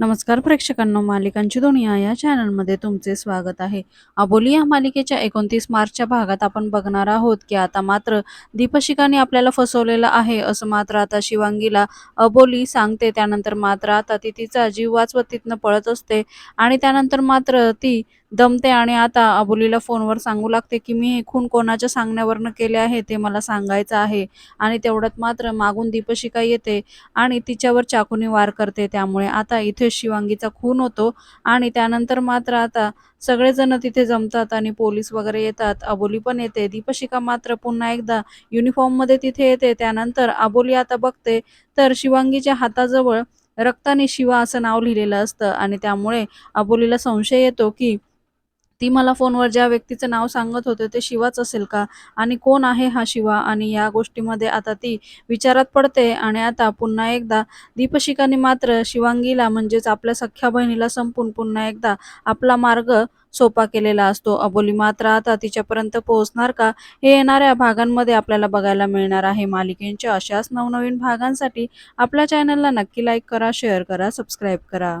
नमस्कार प्रेक्षकांनो मालिकांची दुनिया या चॅनलमध्ये तुमचे स्वागत आहे. अबोली या मालिकेच्या एकोणतीस मार्चच्या भागात आपण बघणार आहोत की आता मात्र दीपशिकाने आपल्याला फसवलेलं आहे असं मात्र आता शिवांगीला अबोली सांगते. त्यानंतर मात्र आता ती तिचा जीव वाचवत तिथनं पळत असते आणि त्यानंतर मात्र ती दमते आणि आता अबोलीला फोनवर सांगू लागते की मी हे खून कोणाच्या सांगण्यावरनं केले आहे ते मला सांगायचं आहे. आणि तेवढ्यात मात्र मागून दीपशिका येते आणि तिच्यावर चाकूने वार करते. त्यामुळे आता इथे शिवांगीचा खून होतो आणि त्यानंतर मात्र आता सगळेजण तिथे जमतात आणि पोलीस वगैरे येतात. अबोली पण येते. दीपशिका मात्र पुन्हा एकदा युनिफॉर्ममध्ये तिथे येते. त्यानंतर अबोली आता बघते तर शिवांगीच्या हाताजवळ रक्ताने शिवा असं नाव लिहिलेलं असतं आणि त्यामुळे अबोलीला संशय येतो की ती मला फोनवर ज्या व्यक्तीचं नाव सांगत होते ते शिवाच असेल का? आणि कोण आहे हा शिवा? आणि या गोष्टीमध्ये आता ती विचारात पडते आणि आता पुन्हा एकदा दीपशिकाने मात्र शिवांगीला म्हणजेच आपल्या सख्या बहिणीला संपून पुन्हा एकदा आपला मार्ग सोपा केलेला असतो. अबोली मात्र आता तिच्यापर्यंत पोहोचणार का? हे येणाऱ्या भागांमध्ये आपल्याला बघायला मिळणार आहे. मालिकेंच्या अशाच नवनवीन भागांसाठी आपल्या चॅनलला नक्की लाईक करा शेअर करा सबस्क्राईब करा.